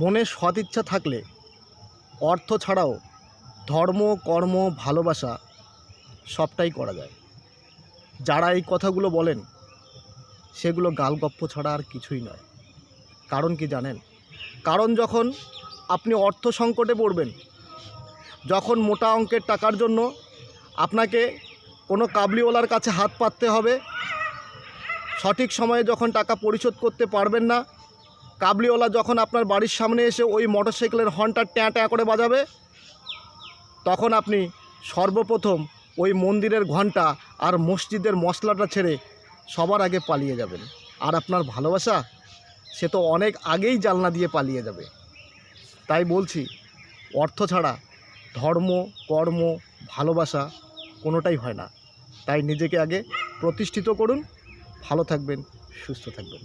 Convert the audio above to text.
মনে সৎ ইচ্ছা থাকলে অর্থ ছাড়াও ধর্ম, কর্ম, ভালোবাসা সবটাই করা যায়। যারা এই কথাগুলো বলেন, সেগুলো গালগপ্প ছাড়া আর কিছুই নয়। কারণ কি জানেন? কারণ যখন আপনি অর্থ সংকটে পড়বেন, যখন মোটা অঙ্কের টাকার জন্য আপনাকে কোনো কাবলিওয়ালার কাছে হাত পাততে হবে, সঠিক সময়ে যখন টাকা পরিশোধ করতে পারবেন না কাবলিওয়ালা যখন আপনার বাড়ির সামনে এসে ওই মোটরসাইকেলের হর্নটা ট্যাঁ ট্যাঁ করে বাজাবে, তখন আপনি সর্বপ্রথম ওই মন্দিরের ঘণ্টা আর মসজিদের মশলাটা ছেড়ে সবার আগে পালিয়ে যাবেন। আর আপনার ভালোবাসা, সে তো অনেক আগেই জালনা দিয়ে পালিয়ে যাবে। তাই বলছি, অর্থ ছাড়া ধর্ম, কর্ম, ভালোবাসা কোনোটাই হয় না। তাই নিজেকে আগে প্রতিষ্ঠিত করুন, ভালো থাকবেন, সুস্থ থাকবেন।